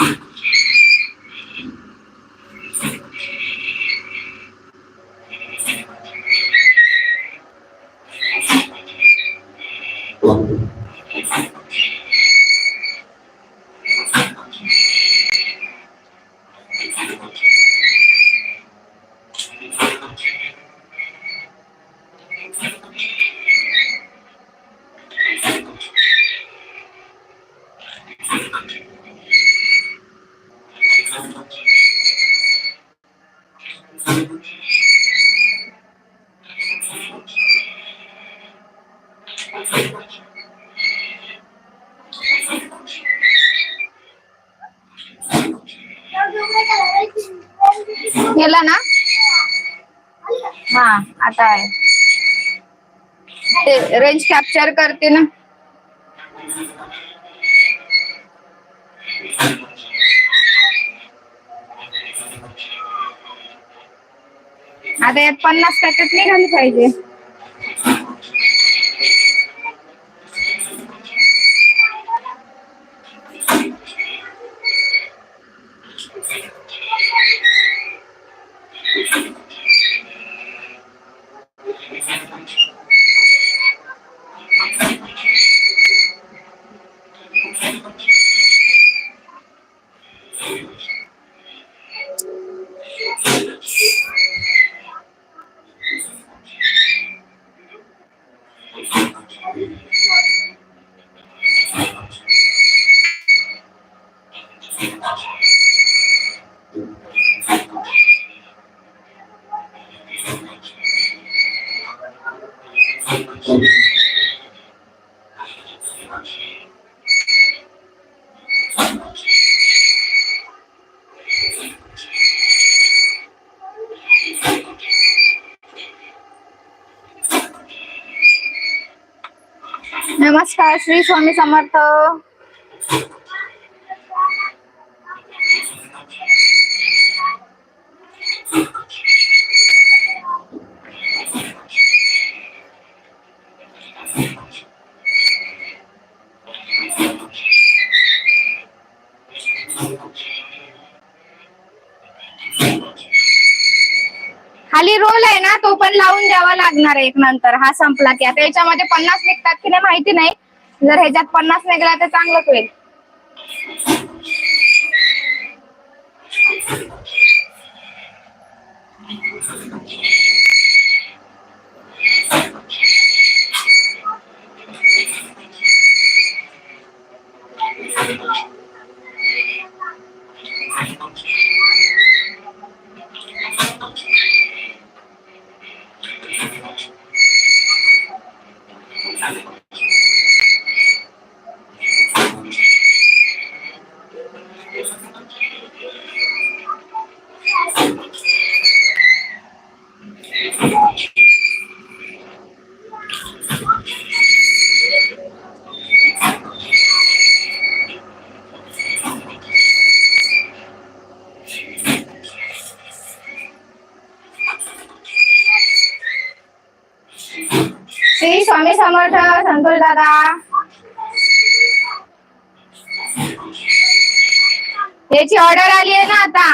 you गेला ना? हा आता आहे. ते रेंज कॅप्चर करते ना. आता यात पन्नास पॅकेट निघाली पाहिजे. Thank you. नमस्कार श्री स्वामी समर्थ. खाली रोल आहे ना तो पण लावून द्यावा लागणार आहे एक नंतर. हा संपला की आता याच्यामध्ये पन्नास निघतात की नाही माहिती नाही. जर ह्याच्यात पन्नास निघाला तर चांगलंच होईल श्री स्वामी समर्थ संतोष दादा. याची ऑर्डर आली आहे ना आता.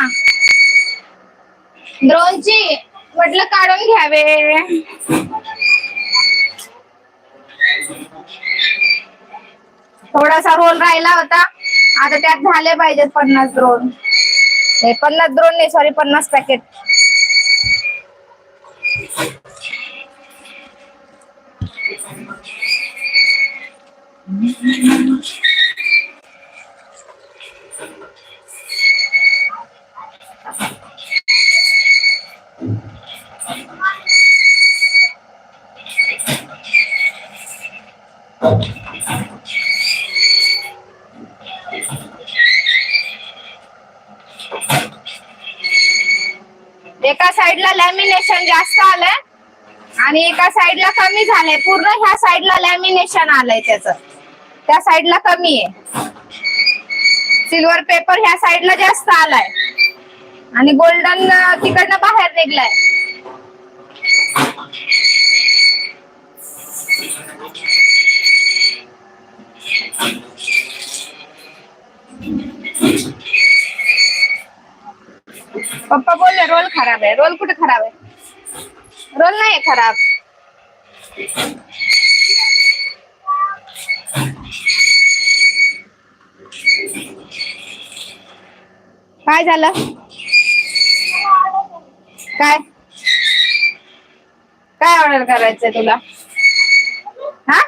ड्रोनची म्हटलं काढून घ्यावे. थोडासा रोल राहिला होता. आता त्यात झाले पाहिजेत पन्नास ड्रोन हे पन्नास ड्रोन नाही सॉरी पन्नास पॅकेट एका साइडला लॅमिनेशन जास्त आलंय आणि एका साइडला कमी झालंय. पूर्ण ह्या साइडला लॅमिनेशन आलंय त्याच. त्या साइडला कमी आहे. सिल्वर पेपर ह्या साइडला जास्त आलाय. आणि गोल्डन तिकडनं बाहेर निघलाय. पप्पा बोलले रोल खराब आहे. रोल कुठे खराब आहे? रोल नाही खराब. काय झालं? काय? काय ऑर्डर करायचंय तुला? हा?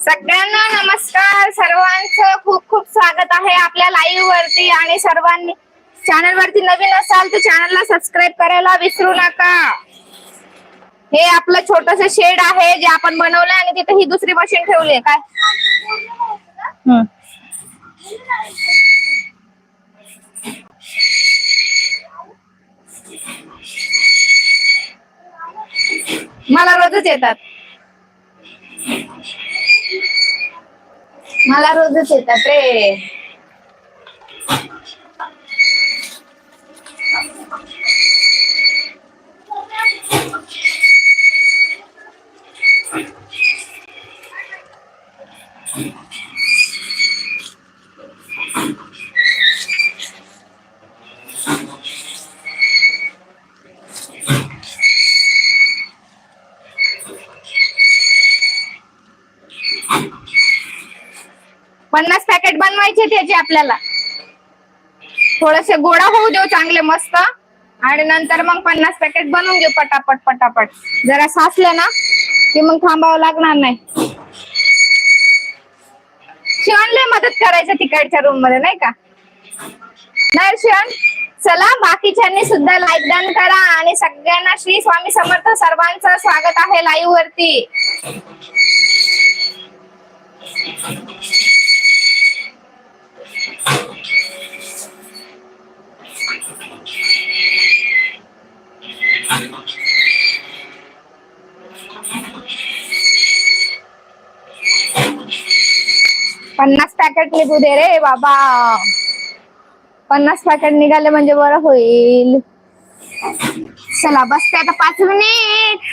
सगळ्यांना नमस्कार. सर्वांचं खूप खूप स्वागत आहे आपल्या लाईव्ह वरती आणि सर्वांनी चॅनल वरती नवीन असाल तर चॅनलला सबस्क्राईब करायला विसरू नका. हे आपलं छोटस शेड आहे जे आपण बनवलंय आणि तिथे ही दुसरी मशीन ठेवली आहे. काय? मला रोजच येतात मला रोजच येतात रे पन्नास पॅकेट त्याचे आपल्याला. थोडेसे गोडा होऊ देऊ चांगले मस्त. आणि नंतर मग पन्नास पॅकेट बनवून घेऊ पटापट पटापट. जरा साचले ना की मग थांबावं लागणार नाही. शिवणले मदत करायचं तिकडच्या रूममध्ये नाही का? नाही शिवण चला बाकीच्यांनी सुद्धा लाईक डन करा आणि सगळ्यांना श्री स्वामी समर्थ सर्वांचं स्वागत आहे लाईव्ह वरती. पन्नास पॅकेट निघू दे रे बाबा. पन्नास पॅकेट निघाले म्हणजे बरं होईल. चला बसते आता पाच मिनिट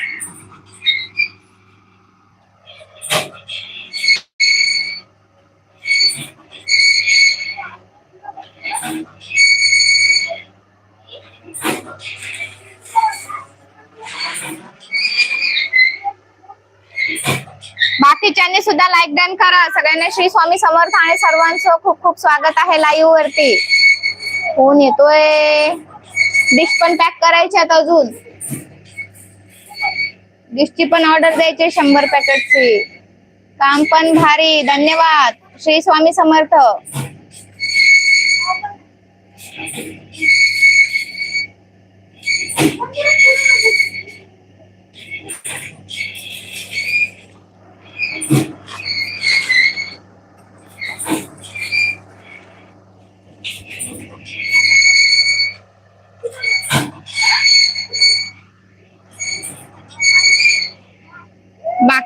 बाकीच्यांनी सुद्धा करा. सगळ्यांना श्री स्वामी समर्थ आणि सर्वांचं खूप खूप स्वागत आहे लाईव्ह वरती. फोन येतोय. डिश पण पॅक करायच्यात अजून. डिशची पण ऑर्डर द्यायची शंभर पॅकेटची काम पण भारी. धन्यवाद. श्री स्वामी समर्थ.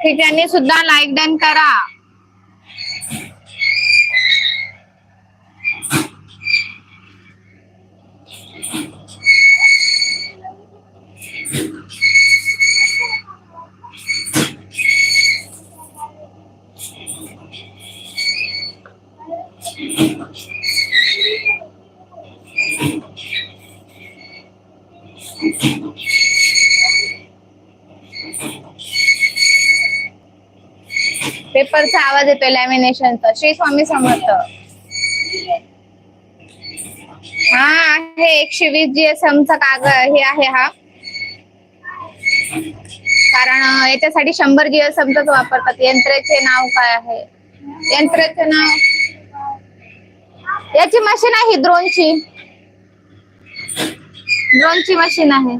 बाकीच्यांनी सुद्धा लाईक डन करा. वरचा आवाज येतोय लॅमिनेशनचा श्री स्वामी समर्थ. हा आहे एकशे वीस जीएसएम चा कागद हे आहे हा. कारण याच्यासाठी शंभर जीएसएम च वापरतात. यंत्राचे नाव काय आहे? यंत्राचे नाव? याची मशीन आहे ड्रोनची ड्रोनची मशीन आहे.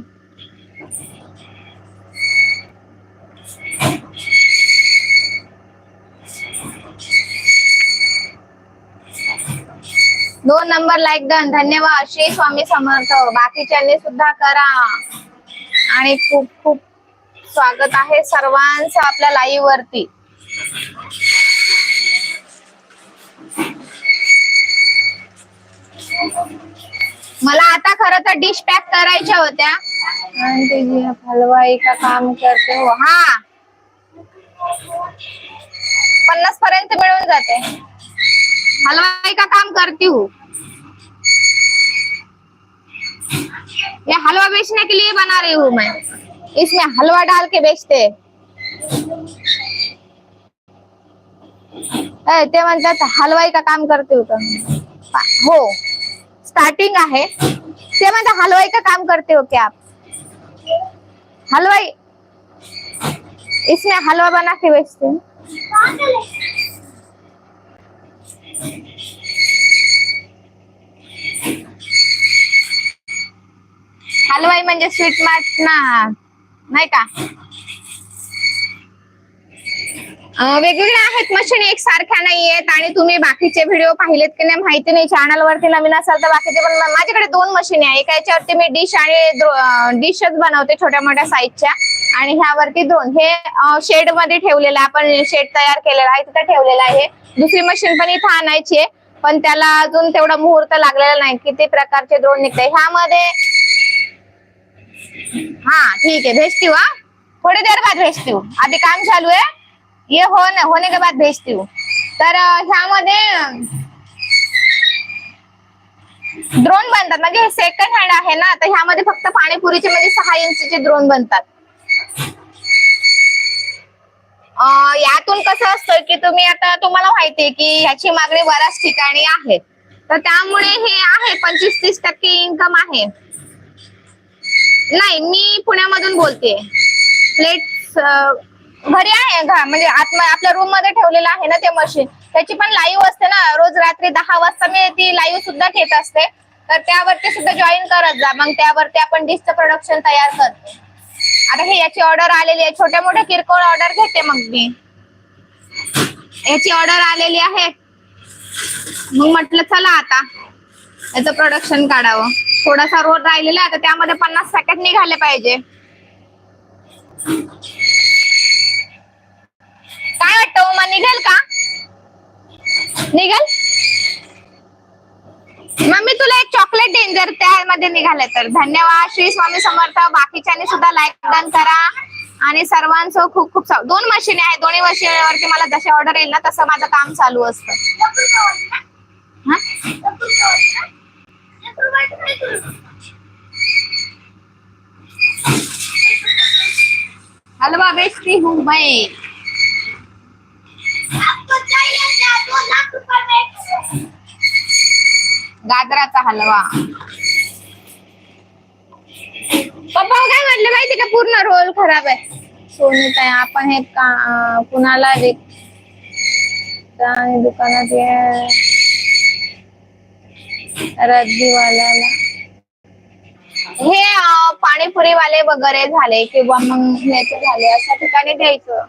दोन नंबर लाईक डन धन्यवाद. श्री स्वामी समर्थ. बाकीच्यांनी सुद्धा करा. आणि खूप खूप स्वागत आहे सर्वांचं आपल्या लाईव्ह वरती. मला आता खर तर डिश पॅक करायच्या होत्या. आणि हलवाई का काम करते हो. हा. पन्नास पर्यंत मिळून जाते. हलवाई का काम करती हूँ। ये हलवा बेचने के लिए बना रही हूँ मैं। इसमें हलवा डाल के बेचते। ते म्हणतात हलवाई का काम करते हो का हो स्टार्टिंग आहे ते हलवाई का काम करते हो क्या आप? हलवाई, इसमें हलवा बना के बेचते हैं। हलवाई म्हणजे स्वीट मार्ट ना नाही का? वेगवेगळ्या आहेत मशीन एक सारख्या नाही आहेत आणि तुम्ही बाकीचे व्हिडिओ पाहिलेत की नाही माहिती नाही. चॅनल वरती नवीन असाल तर बाकीचे पण माझ्याकडे दोन मशीन आहे. एका याच्यावरती मी डिश आणि डिशच बनवते छोट्या मोठ्या साईजच्या आणि ह्यावरती दोन हे शेडमध्ये ठेवलेलं आहे. आपण शेड तयार केलेला आहे तिथं ठेवलेलं आहे. दुसरी मशीन पण इथं आणायची आहे. पण त्याला अजून तेवढा मुहूर्त लागलेला नाही. किती प्रकारचे द्रोण निघते ह्यामध्ये हा ठीक आहे. भेजती हा? थोड़ी देर बाद भेजती आधी काम चालू आहे. ये हो ना होने के बाद भेजती तर ह्यामध्ये द्रोण बनतात. म्हणजे सेकंड हँड आहे ना? तर ह्यामध्ये फक्त पाणीपुरीचे म्हणजे सहा इंचचे द्रोण बनतात. यातून कसं असतं की तुम्ही आता तुम्हाला माहितीये की ह्याची मागणी बऱ्याच ठिकाणी आहे. तर त्यामुळे हे आहे पंचवीस तीस टक्के इन्कम आहे. नाही मी पुण्यामधून बोलते प्लेट घरी आहे घा म्हणजे आपल्या रूममध्ये ठेवलेलं आहे ना ते मशीन त्याची पण लाईव्ह असते ना रोज रात्री दहा वाजता मी ती लाईव्ह सुद्धा घेत असते. तर त्यावरती सुद्धा जॉईन करत जा. मग त्यावरती आपण डिशचं प्रोडक्शन तयार करतो. आता हे याची ऑर्डर आलेली आहे. छोट्या मोठ्या किरकोळ ऑर्डर घेते मग मी. याची ऑर्डर आलेली आहे. मग म्हटलं चला आता. याचं प्रोडक्शन काढावं. थोडासा रोड राहिलेला आहे तर त्यामध्ये पन्नास पॅकेट निघाले पाहिजे. काय वाटतं मग निघेल का? निघेल? मग मी तुला एक चॉकलेट देईन जर त्यामध्ये निघाले तर. धन्यवाद श्री स्वामी समर्थ. बाकीच्यांनी सुद्धा लाईक डन करा. आणि सर्वांचं खूप खूप दोन मशीन आहेत. दोन्ही मशीनवरती मला जसे ऑर्डर येईल ना तसं माझं काम चालू असतं. हा? हलवा बेचती हूँ मैं गाजराचा हलवा. पप्पा हो, काय म्हटलं माहिती का? पूर्ण रोल खराब आहे. सोनीत आहे आपण हे का कुणाला आणि दुकानात ये. रद्दीवाल्याला हे पाणीपुरी वाले वगैरे झाले किंवा मग ह्याचे झाले अशा ठिकाणी द्यायचं.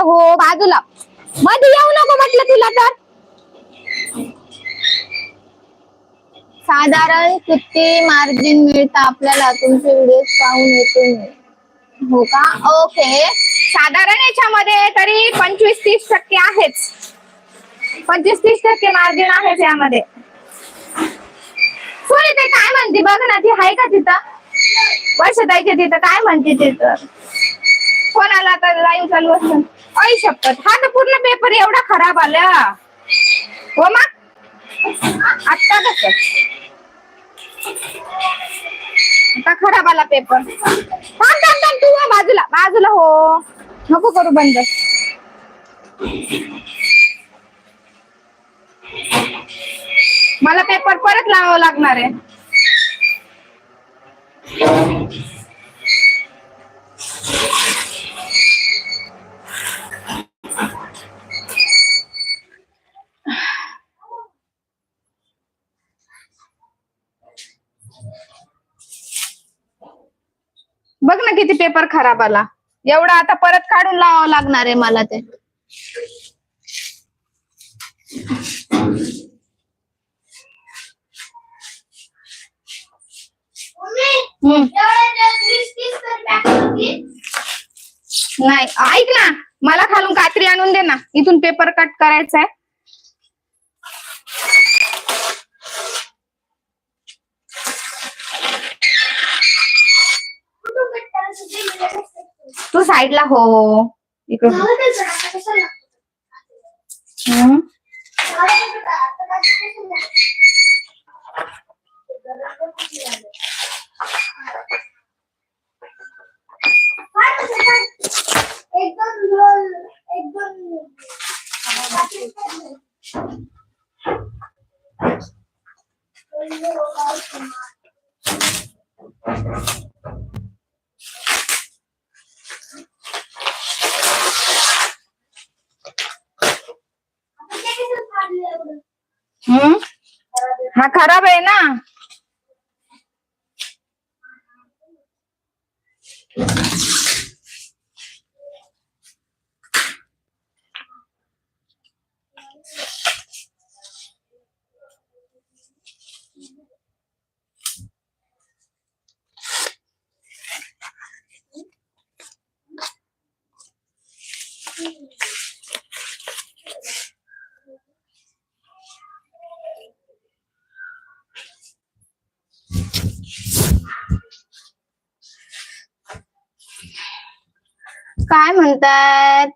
बाजूला हो बाजूला? मध्ये येऊ नको म्हटलं तुला तर. साधारण किती मार्जिन मिळतं आपल्याला? तुमचे व्हिडिओ पाहून येतो हो का? ओके साधारण याच्यामध्ये तरी पंचवीस तीस टक्के आहेच. पंचवीस तीस टक्के मार्जिन आहेच यामध्ये. सोनी ते काय म्हणते? बघ ना ती आहे का तिथं? वर्षताईच्या तिथं. काय म्हणते तिथं कोणाला तर लाईव्ह चालू असतं? ऐ शपथ. हा तर पूर्ण पेपर एवढा खराब आला. हो मग आता कसं आता खराब आला पेपर थांब थांब थांब तू हो बाजूला. बाजूला हो. नको करू बंद. मला पेपर परत लावावं लागणार आहे. पेपर खराब आला. एवढा आता परत काढून लावावं लागणार आहे मला ते. नाही ऐक ना मला खालून कात्री आणून दे ना. इथून पेपर कट करायचा आहे तू साईडला हो इकडे Thank you. हम्म? हा खराब आहे ना? काय म्हणतात?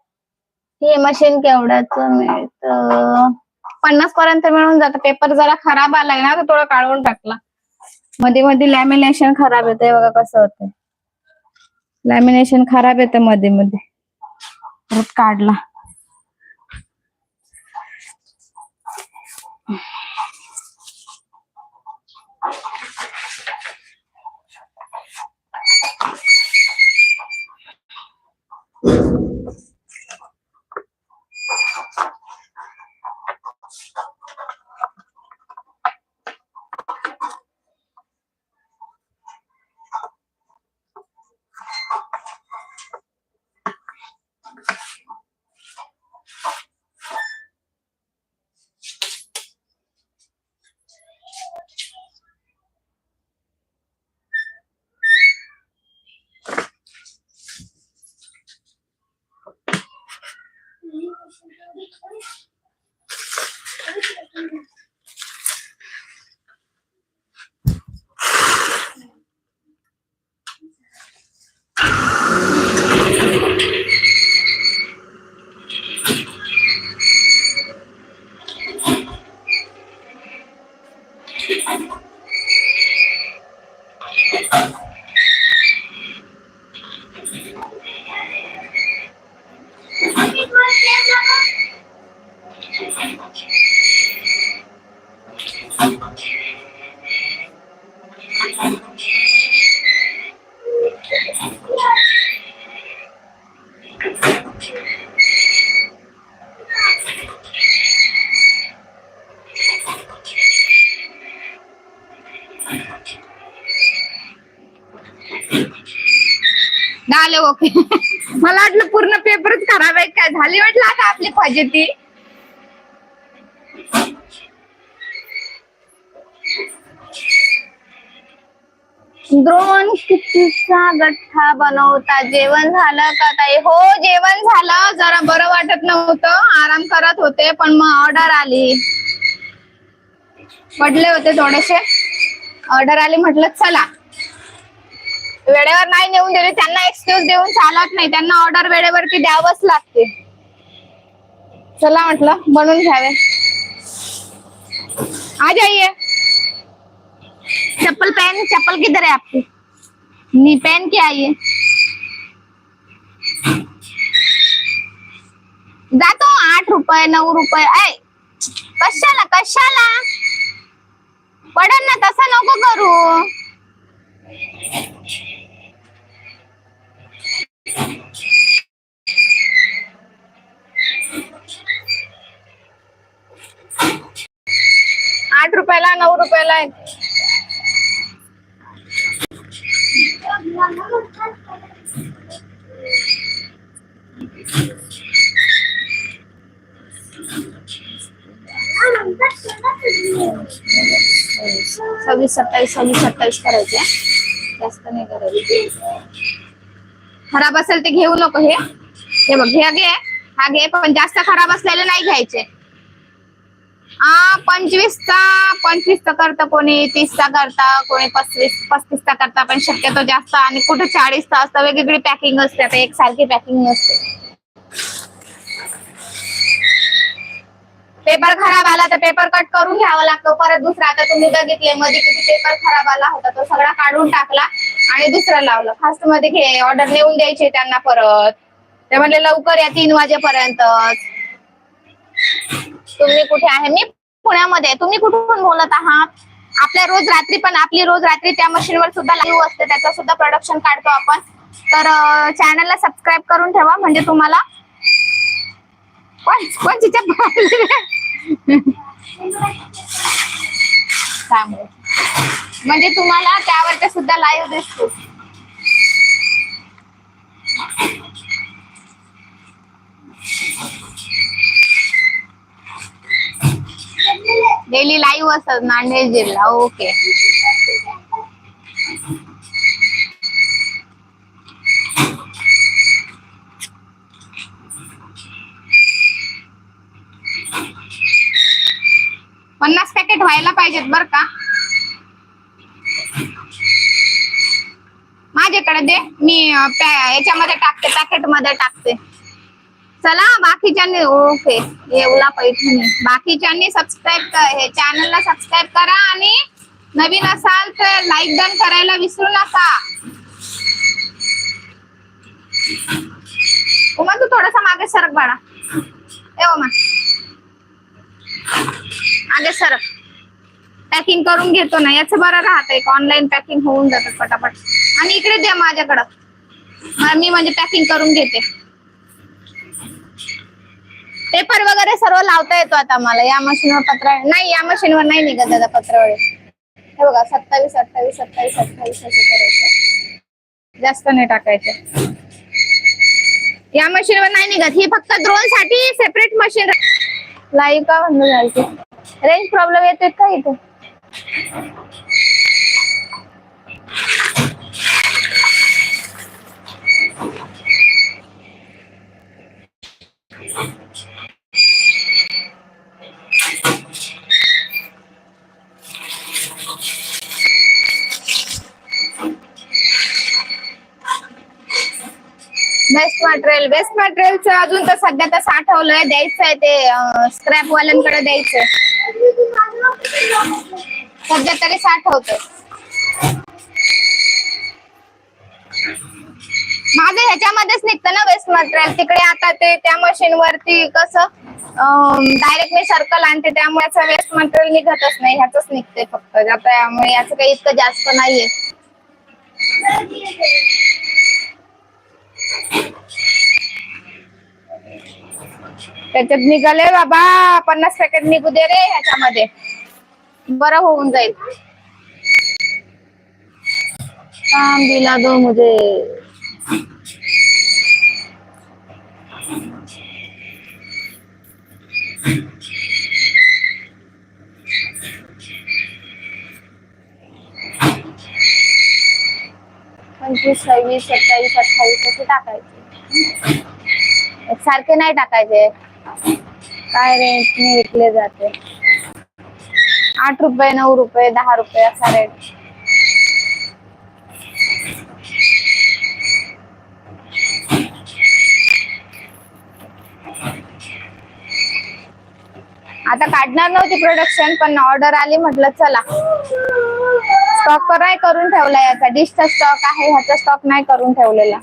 हे मशीन केवढ्याच मिळत? पन्नास पर्यंत मिळून जातं. पेपर जरा खराब आलाय ना तर थोडा काढून टाकला. मध्ये मध्ये लॅमिनेशन खराब येत बघा कसं होत लॅमिनेशन खराब येतं मध्ये मध्ये परत काढला. आपली पाहिजे ती. द्रोण कितीचा गठ्ठा बनवता. जेवण झालं का ताई? हो जेवण झालं. जरा बरं वाटत नव्हतं. आराम करत होते पण मग ऑर्डर आली. पडले होते थोडेसे. ऑर्डर आली म्हटलं चला. वेळेवर नाही नेऊन दिले. त्यांना एक्सक्यूज देऊन चालत नाही. त्यांना ऑर्डर वेळेवरती द्यावंच लागते. चला म्हटलं बनवून घ्यावे. आ जाइए चप्पल पहन चप्पल किधर है आपकी? नी पहन के आइए जातो आठ रुपये नऊ रुपये. ऐ कशाला कशाला? पडन ना तसं नको करू. सव्वीस सत्तावीस सव्वीस सत्तावीस जास्त खराब असेल ते घेऊ नको घे, हा घे जास्त खराब नाही घ्यायचे. हा पंचवीसचा पंचवीसचा करता कोणी तीसचा करता, कोणी पस्तीस पस्तीसचा करता, पण शक्यतो जास्त. आणि कुठे वेगवेगळी पॅकिंग एकसारखी पॅकिंग नसते. पेपर खराब आला तर पेपर कट करून घ्यावा लागतो. परत दुसरा आता तुम्ही बघितले मध्ये किती पेपर खराब आला होता तो सगळा काढून टाकला आणि दुसरा लावलं. फास्टमध्ये घे ऑर्डर नेऊन द्यायचे त्यांना परत. ते म्हणले लवकर या तीन वाजेपर्यंत. तुम्ही कुठे आहे? मी पुण्यामध्ये तुम्ही कुठून बोलत आहात? आपल्या रोज रात्री पण आपली रोज रात्री त्या मशीनवर सुद्धा लाईव्ह असते. त्याचं सुद्धा प्रोडक्शन काढतो आपण. तर चॅनलला सबस्क्राईब करून ठेवा. म्हणजे तुम्हाला कोणची चप्पल त्यामुळे म्हणजे तुम्हाला त्यावरच्या सुद्धा लाईव्ह दिसतो. डेली लाईव्ह असतात नांदेड जिल्हा. ओके पन्नास पॅकेट व्हायला पाहिजेत बर का? माझ्याकडे दे मी याच्यामध्ये टाकते पॅकेटमध्ये टाकते. चला बाकीच्यांनी ओके येवला पैठणी. बाकीच्यांनी सबस्क्राईब हे चॅनलला सबस्क्राईब करा आणि नवीन असाल तर लाईक डन करायला विसरू नका. उमा तू थोडासा मागे सरक बाळा. ए उमा. मागे सरक. पॅकिंग करून घेतो ना याचं बरं राहत एक ऑनलाईन पॅकिंग होऊन जातं पटापट. आणि इकडे द्या माझ्याकडं. मी म्हणजे पॅकिंग करून घेते. पेपर वगैरे सर्व लावता येतो आता मला या मशीनवर पत्र नाही या मशीनवर नाही निघत दादा पत्रवळे. हे बघा सत्तावीस अठ्ठावीस सत्तावीस अठ्ठावीस असे करायचं. जास्त नाही टाकायचं. या मशीनवर नाही निघत. ही फक्त ड्रोनसाठी सेपरेट मशीन लाईव्ह का म्हणून रेंज प्रॉब्लेम येतोय का इथे? बेस्ट मटेरियल बेस्ट मटेरियलचं अजून तर सध्या तर साठवलंय द्यायचंय ते स्क्रॅप वाल्यांकडे द्यायचंय. सध्या तरी साठवतोय माझं ह्याच्यामध्येच निघतं ना वेस्ट मटेरियल तिकडे आता ते त्या मशीन वरती कसं डायरेक्ट मी सर्कल आणते त्यामुळे वेस्ट मटेरियल निघतच नाही. ह्याच निघते फक्त. त्यामुळे याचं काही इतकं जास्त नाहीये. त्याच्यात निघाले बाबा. पन्नास पॅकेट निघू दे रे ह्याच्यामध्ये. बरं होऊन जाईल. काम दिला दो मुझे पंचवीस सव्वीस सत्तावीस अठ्ठावीस असे टाकायचे. सारखे नाही टाकायचे. काय रेंटने विकले जाते? आठ रुपये नऊ रुपये दहा रुपये असा रेट आता काढणार नव्हती प्रोडक्शन पण ऑर्डर आली म्हटलं चला. स्टॉक नाही करून ठेवला याचा. डिशचा स्टॉक आहे ह्याचा स्टॉक नाही करून ठेवलेला.